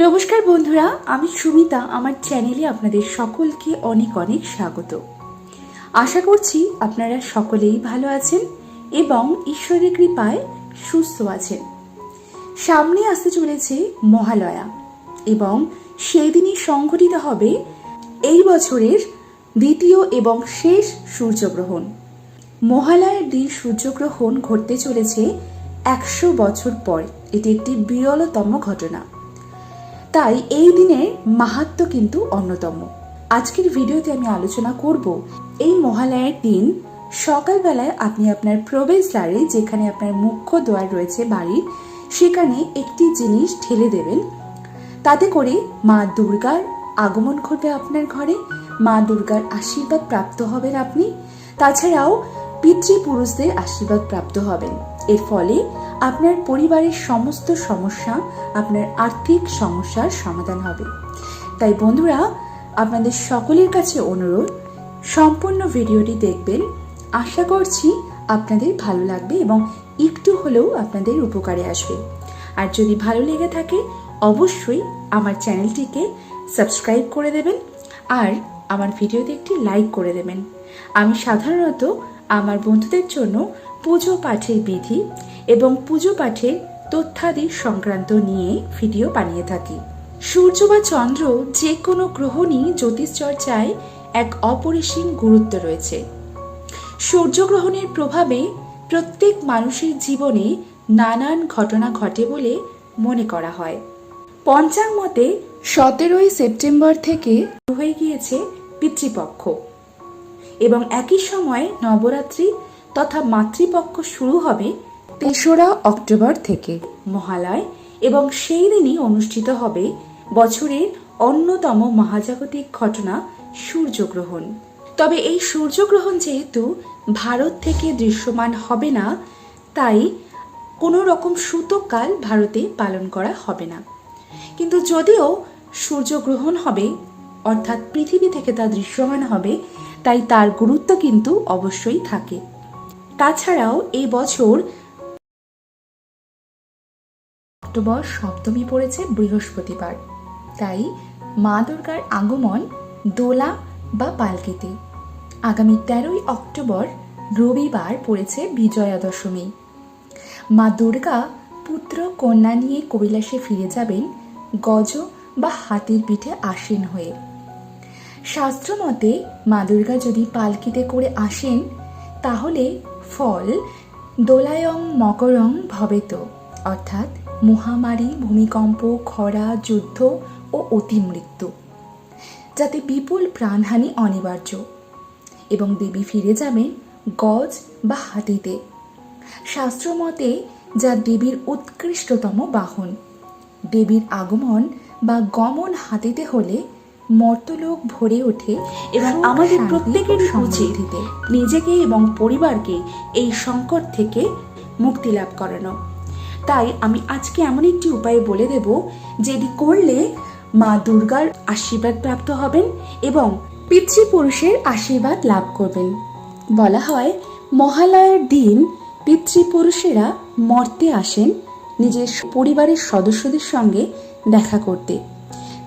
নমস্কার বন্ধুরা, আমি সুমিতা, আমার চ্যানেলে আপনাদের সকলকে অনেক অনেক স্বাগত। আশা করছি আপনারা সকলেই ভালো আছেন এবং ঈশ্বরের কৃপায় সুস্থ আছেন। সামনে আসতে চলেছে মহালয়া এবং সেই দিনই সংঘটিত হবে এই বছরের দ্বিতীয় এবং শেষ সূর্যগ্রহণ। মহালয়ার দিন সূর্যগ্রহণ ঘটতে চলেছে একশো বছর পর। এটি একটি বিরলতম ঘটনা। তাই এই দিনের মাহাত্ম কিন্তু অন্যতম। আজকের ভিডিওতে আমি আলোচনা করব এই মহালয়ার দিন, সকালবেলায় আপনি আপনার প্রবেশদ্বারে যেখানে আপনার মুখ্য দ্বার রয়েছে বাড়ির সেখানে একটি জিনিস ঢেলে দেবেন। তাতে করে মা দুর্গার আগমন ঘটবে আপনার ঘরে, মা দুর্গার আশীর্বাদ প্রাপ্ত হবেন আপনি। তাছাড়াও পিতৃপুরুষদের আশীর্বাদ প্রাপ্ত হবেন। এর ফলে আপনার পরিবারের সমস্ত সমস্যা আপনার আর্থিক সমস্যার সমাধান হবে। তাই বন্ধুরা, আপনাদের সকলের কাছে অনুরোধ, সম্পূর্ণ ভিডিওটি দেখবেন। আশা করছি আপনাদের ভালো লাগবে এবং একটু হলেও আপনাদের উপকারে আসবে। আর যদি ভালো লেগে থাকে, অবশ্যই আমার চ্যানেলটিকে সাবস্ক্রাইব করে দেবেন আর আমার ভিডিওতে একটি লাইক করে দেবেন। আমি সাধারণত আমার বন্ধুদের জন্য পুজো পাঠের বিধি এবং পুজো পাঠের তথ্যাদি সংক্রান্ত নিয়ে ভিডিও বানিয়ে থাকি। সূর্য বা চন্দ্র যে কোনো গ্রহণই জ্যোতিষ চর্চায় এক অপরিসীম গুরুত্ব রয়েছে। সূর্যগ্রহণের প্রভাবে প্রত্যেক মানুষের জীবনে নানান ঘটনা ঘটে বলে মনে করা হয়। পঞ্চাং মতে সতেরোই সেপ্টেম্বর থেকে হয়ে গিয়েছে পিতৃপক্ষ এবং একই সময়ে নবরাত্রি তথা মাতৃপক্ষ শুরু হবে তেসরা অক্টোবর থেকে। মহালয় এবং সেই দিনই অনুষ্ঠিত হবে বছরের অন্যতম মহাজাগতিক ঘটনা সূর্যগ্রহণ। তবে এই সূর্যগ্রহণ যেহেতু ভারত থেকে দৃশ্যমান হবে না, তাই কোনো রকম সূতককাল ভারতে পালন করা হবে না। কিন্তু যদিও সূর্যগ্রহণ হবে, অর্থাৎ পৃথিবী থেকে তা দৃশ্যমান হবে, তাই তার গুরুত্ব কিন্তু অবশ্যই থাকে। তাছাড়াও এই বছর অক্টোবর সপ্তমী পড়েছে বৃহস্পতিবার। তাই মা দুর্গার আগমন, দোলা বা পালকিতে। আগামী তেরোই অক্টোবর রবিবার পড়েছে বিজয়া দশমী মা দুর্গা পুত্র কন্যা নিয়ে কৈলাসে ফিরে যাবেন, গজ বা হাতির পিঠে আসেন হয়ে। শাস্ত্রমতে মা দুর্গা যদি পালকিতে করে আসেন, তাহলে ফল, দোলায়ং মকরং ভবেত, অর্থাৎ মহামারী, ভূমিকম্প, খরা, যুদ্ধ ও অতিমৃত্যু, যাতে বিপুল প্রাণহানি অনিবার্য এবং দেবী ফিরে যাবেন গজ বা হাতিতে। শাস্ত্রমতে, যা দেবীর উৎকৃষ্টতম বাহন, দেবীর আগমন বা গমন হাতিতে হলে মর্তলোক ভরে ওঠে এবং আমাদের ও উচিত নিজেকে এবং পরিবারকে এই সংকট থেকে মুক্তি লাভ করানো। তাই আমি আজকে এমন একটি উপায় বলে দেব যেটি করলে মা দুর্গার আশীর্বাদ প্রাপ্ত হবেন এবং পিতৃপুরুষের আশীর্বাদ লাভ করবেন। বলা হয় মহালয়ার দিন পিতৃপুরুষেরা মর্তে আসেন নিজের পরিবারের সদস্যদের সঙ্গে দেখা করতে।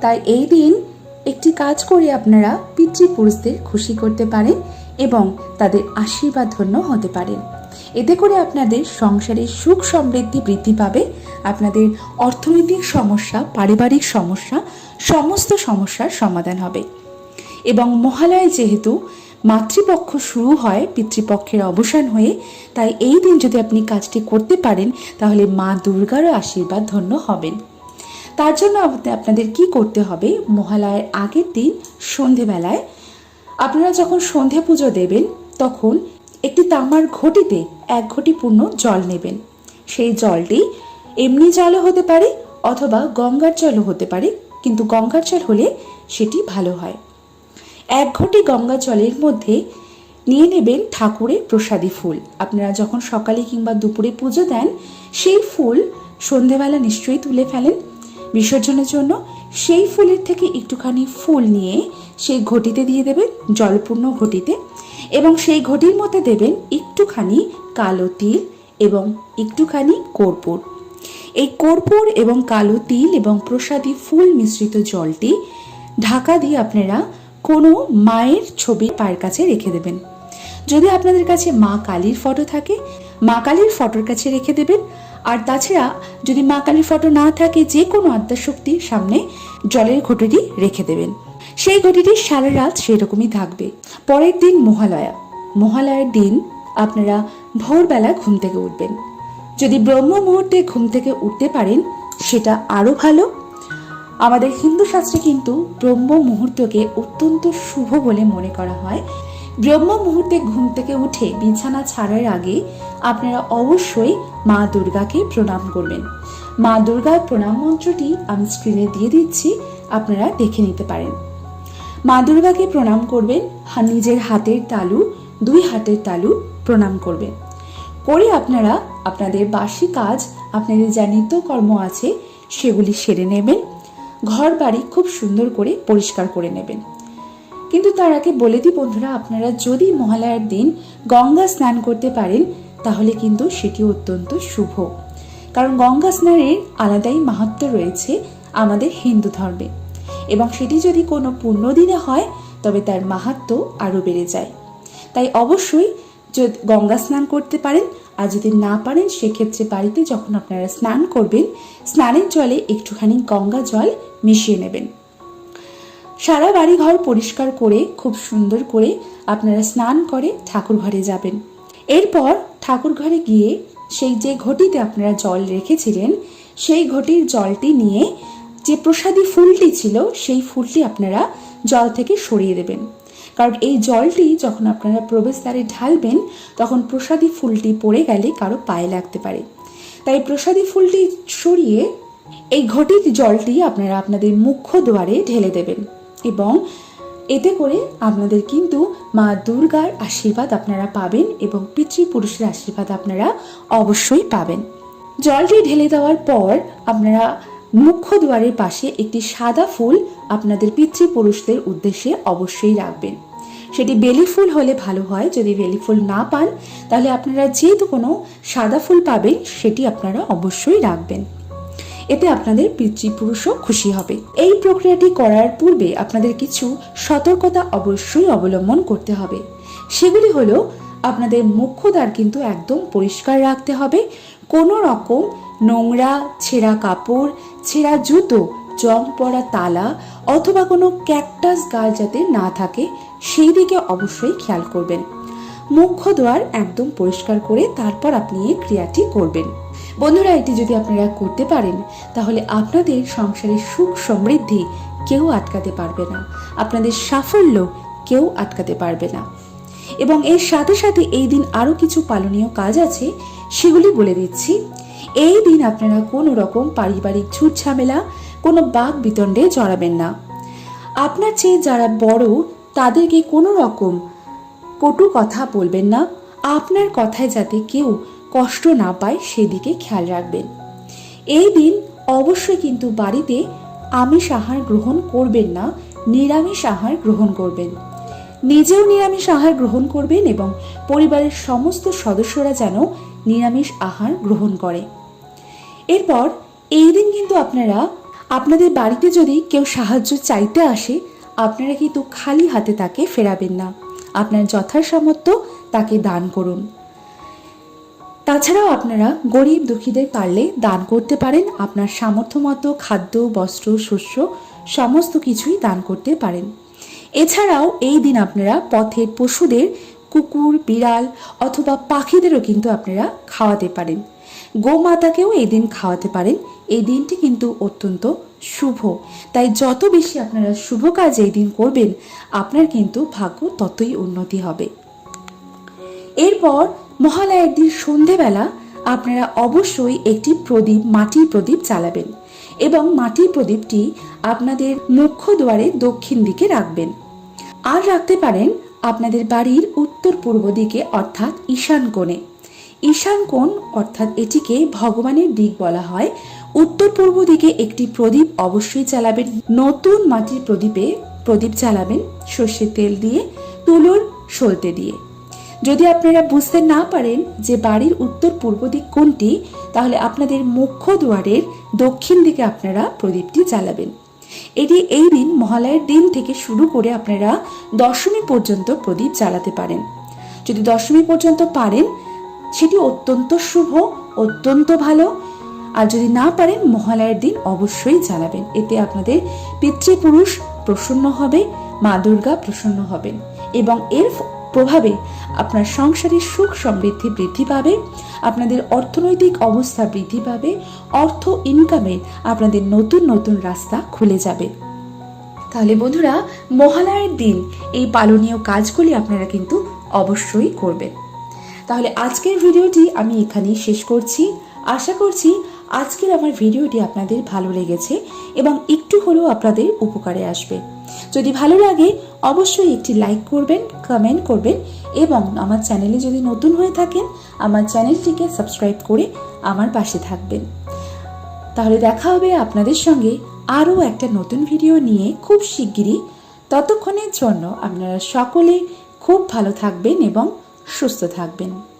তাই এই দিন একটি কাজ করে আপনারা পিতৃপুরুষদের খুশি করতে পারেন এবং তাদের আশীর্বাদ ধন্য হতে পারেন। এতে করে আপনাদের সংসারে সুখ সমৃদ্ধি বৃদ্ধি পাবে, আপনাদের অর্থনৈতিক সমস্যা, পারিবারিক সমস্যা, সমস্ত সমস্যার সমাধান হবে। এবং মহালয় যেহেতু মাতৃপক্ষ শুরু হয়, পিতৃপক্ষের অবসান হয়ে, তাই এই দিন যদি আপনি কাজটি করতে পারেন, তাহলে মা দুর্গারও আশীর্বাদ ধন্য হবেন। তার জন্য আপনা- আপনাদের কি করতে হবে? মহালয়ের আগের দিন সন্ধেবেলায় আপনারা যখন সন্ধে পুজো দেবেন, তখন একটি তামার ঘটিতে এক ঘটি পূর্ণ জল নেবেন। সেই জলটি এমনি জলও হতে পারে অথবা গঙ্গার জলও হতে পারে, কিন্তু গঙ্গার জল হলে সেটি ভালো হয়। এক ঘটি গঙ্গা জলের মধ্যে নিয়ে নেবেন ঠাকুরের প্রসাদী ফুল। আপনারা যখন সকালে কিংবা দুপুরে পুজো দেন, সেই ফুল সন্ধেবেলা নিশ্চয়ই তুলে ফেলেন। বিসর্জনের জন্য সেই ফুলের থেকে একটুখানি ফুল নিয়ে সেই ঘটিতে দিয়ে দেবেন, জলপূর্ণ ঘটিতে, এবং সেই ঘটির মধ্যে দেবেন একটুখানি কালো তিল এবং একটুখানি কর্পূর। এই কর্পূর এবং কালো তিল এবং প্রসাদী ফুল মিশ্রিত জলটি ঢাকা দিয়ে আপনারা কোনো মায়ের ছবি পায়ের কাছে রেখে দেবেন। যদি আপনাদের কাছে মা কালীর ফটো থাকে, মা কালীর ফটোর কাছে রেখে দেবেন। আর তাছাড়া যদি মা কালীর ফটো না থাকে যে কোনো আদ্যাশক্তির সামনে জলের ঘটিটি রেখে দেবেন। সেই ঘটিটি সারা রাত সেরকমই থাকবে। পরের দিন মহালয়া। মহালয়ার দিন আপনারা ভোরবেলা ঘুম থেকে উঠবেন। যদি ব্রহ্ম মুহূর্তে ঘুম থেকে উঠতে পারেন, সেটা আরও ভালো। আমাদের হিন্দু শাস্ত্রে কিন্তু ব্রহ্ম মুহূর্তকে অত্যন্ত শুভ বলে মনে করা হয়। ব্রহ্ম মুহূর্তে ঘুম থেকে উঠে বিছানা ছাড়ার আগে আপনারা অবশ্যই মা দুর্গাকে প্রণাম করবেন। মা দুর্গার প্রণাম মন্ত্রটি আমি স্ক্রিনে দিয়ে দিচ্ছি, আপনারা দেখে নিতে পারেন। মা দুর্গাকে প্রণাম করবেন নিজের হাতের তালু, দুই হাতের তালু প্রণাম করবেন। করে আপনারা আপনাদের বাসি কাজ, আপনাদের যা নিত্যকর্ম আছে, সেগুলি সেরে নেবেন। ঘর বাড়ি খুব সুন্দর করে পরিষ্কার করে নেবেন। কিন্তু তার আগে বলে দিই বন্ধুরা, আপনারা যদি মহালয়ার দিন গঙ্গা স্নান করতে পারেন, তাহলে কিন্তু সেটি অত্যন্ত শুভ। কারণ গঙ্গা স্নানের আলাদাই মাহাত্ম্য রয়েছে আমাদের হিন্দু ধর্মে। এবং সেটি যদি কোনো পুণ্য দিনে হয়, তবে তার মাহাত্ম্য আরও বেড়ে যায়। তাই অবশ্যই যদি গঙ্গা স্নান করতে পারেন, আর যদি না পারেন, সেক্ষেত্রে বাড়িতে যখন আপনারা স্নান করবেন, স্নানের জলে একটুখানি গঙ্গা জল মিশিয়ে নেবেন। সারা বাড়ি ঘর পরিষ্কার করে, খুব সুন্দর করে আপনারা স্নান করে ঠাকুর ঘরে যাবেন। এরপর ঠাকুর ঘরে গিয়ে সেই যে ঘটিতে আপনারা জল রেখেছিলেন, সেই ঘটির জলটি নিয়ে যে প্রসাদী ফুলটি ছিল, সেই ফুলটি আপনারা জল থেকে সরিয়ে দেবেন। কারণ এই জলটি যখন আপনারা প্রবেশদ্বারে ঢালবেন, তখন প্রসাদী ফুলটি পড়ে গেলে কারও পায়ে লাগতে পারে। তাই প্রসাদী ফুলটি সরিয়ে এই ঘটির জলটি আপনারা আপনাদের মুখ্য দুয়ারে ঢেলে দেবেন। এবং এতে করে আপনাদের কিন্তু মা দুর্গার আশীর্বাদ আপনারা পাবেন এবং পিতৃপুরুষের আশীর্বাদ আপনারা অবশ্যই পাবেন। জলটি ঢেলে দেওয়ার পর আপনারা মুখ্য দুয়ারের পাশে একটি সাদা ফুল আপনাদের পিতৃপুরুষদের উদ্দেশ্যে অবশ্যই রাখবেন। সেটি বেলি ফুল হলে ভালো হয়, যদি বেলি ফুল না পান, তাহলে আপনারা যেহেতু কোনো সাদা ফুল পাবেন, সেটি আপনারা অবশ্যই রাখবেন। এতে আপনাদের পিতৃপুরুষও খুশি হবে। এই প্রক্রিয়াটি করার পূর্বে আপনাদের কিছু সতর্কতা অবশ্যই অবলম্বন করতে হবে। সেগুলি হলো, আপনাদের মুখ্যদ্বার কিন্তু একদম পরিষ্কার রাখতে হবে। কোনো রকম নোংরা, ছেঁড়া কাপড়, ছেঁড়া জুতো, জং পড়া তালা অথবা কোনো ক্যাকটাস গাছ যাতে না থাকে, সেই দিকে অবশ্যই খেয়াল করবেন। মুখ্য দ্বার একদম পরিষ্কার করে তারপর আপনি এই ক্রিয়াটি করবেন। বন্ধুরা, এটি যদি আপনারা করতে পারেন, তাহলে আপনাদের সংসারের সুখ সমৃদ্ধি কেউ আটকাতে পারবে না। আপনাদের সাফল্য কেউ আটকাতে পারবে না। এবং এর সাথে সাথে এই দিন আরও কিছু পালনীয় কাজ আছে, সেগুলি বলে দিচ্ছি। এই দিন আপনারা কোনো রকম পারিবারিক ঝুট ঝামেলা কোনো বাঘ বিতণ্ডে জড়াবেন না। আপনার চেয়ে যারা বড়, তাদেরকে কোনো রকম কটু কথা বলবেন না। আপনার কথায় যাতে কেউ কষ্ট না পায় সেদিকে খেয়াল রাখবেন। এই দিন অবশ্যই কিন্তু বাড়িতে আমিষ আহার গ্রহণ করবেন না, নিরামিষ আহার গ্রহণ করবেন। নিজেও নিরামিষ আহার গ্রহণ করবেন এবং পরিবারের সমস্ত সদস্যরা যেন নিরামিষ আহার গ্রহণ করে। এরপর এই দিন কিন্তু আপনারা, আপনাদের বাড়িতে যদি কেউ সাহায্য চাইতে আসে, আপনারা কিন্তু খালি হাতে তাকে ফেরাবেন না। আপনার যথাসামর্থ্য তাকে দান করুন। তাছাড়াও আপনারা গরিব দুঃখীদের পারলে দান করতে পারেন, আপনার সামর্থ্য মতো খাদ্য, বস্ত্র, শস্য, সমস্ত কিছুই দান করতে পারেন। এছাড়াও এই দিন আপনারা পথের পশুদের কুকুর, বিড়াল অথবা পাখিদেরও কিন্তু আপনারা খাওয়াতে পারেন। গোমাতাকেও এই দিন খাওয়াতে পারেন। এই দিনটি কিন্তু অত্যন্ত শুভ। তাই যত বেশি আপনারা শুভ কাজ এই দিন করবেন, আপনার কিন্তু ভাগ্য ততই উন্নতি হবে। এরপর মহালয়ের দিন সন্ধেবেলা আপনারা অবশ্যই একটি প্রদীপ, মাটির প্রদীপ চালাবেন এবং মাটির প্রদীপটি আপনাদের মুখ্য দুয়ারে দক্ষিণ দিকে রাখবেন। আর রাখতে পারেন আপনাদের বাড়ির উত্তর পূর্ব দিকে, অর্থাৎ ঈশান কোণে। ঈশান কোণ, অর্থাৎ এটিকে ভগবানের দিক বলা হয়। উত্তর পূর্ব দিকে একটি প্রদীপ অবশ্যই চালাবেন। নতুন মাটির প্রদীপে প্রদীপ চালাবেন সর্ষের তেল দিয়ে, তুলোর সলতে দিয়ে। যদি আপনারা বুঝতে না পারেন যে বাড়ির উত্তর পূর্ব দিক কোনটি, তাহলে আপনাদের মুখ্য দুয়ারের দক্ষিণ দিকে আপনারা প্রদীপটি জ্বালাবেন। এটি এই দিন মহালয়ের দিন থেকে শুরু করে আপনারা দশমী পর্যন্ত প্রদীপ জ্বালাতে পারেন। যদি দশমী পর্যন্ত পারেন, সেটি অত্যন্ত শুভ, অত্যন্ত ভালো। আর যদি না পারেন, মহালয়ের দিন অবশ্যই জ্বালাবেন। এতে আপনাদের পিতৃপুরুষ প্রসন্ন হবে, মা দুর্গা প্রসন্ন হবেন। এবং এর প্রভাবে আপনার সংসারের সুখ সমৃদ্ধি বৃদ্ধি পাবে, আপনাদের অর্থনৈতিক অবস্থা বৃদ্ধি পাবে, অর্থ ইনকামের আপনাদের নতুন নতুন রাস্তা খুলে যাবে। তাহলে বন্ধুরা, মহালয়ের দিন এই পালনীয় কাজগুলি আপনারা কিন্তু অবশ্যই করবেন। তাহলে আজকের ভিডিওটি আমি এখানেই শেষ করছি। আশা করছি আজকের আমার ভিডিওটি আপনাদের ভালো লেগেছে এবং একটু হলেও আপনাদের উপকারে আসবে। যদি ভালো লাগে অবশ্যই একটি লাইক করবেন কমেন্ট করবেন এবং আমার চ্যানেলে যদি নতুন হয়ে থাকেন, আমার চ্যানেলটিকে সাবস্ক্রাইব করে আমার পাশে থাকবেন। তাহলে দেখা হবে আপনাদের সঙ্গে আরও একটা নতুন ভিডিও নিয়ে খুব শিগগিরই। ততক্ষণের জন্য আপনারা সকলে খুব ভালো থাকবেন এবং সুস্থ থাকবেন।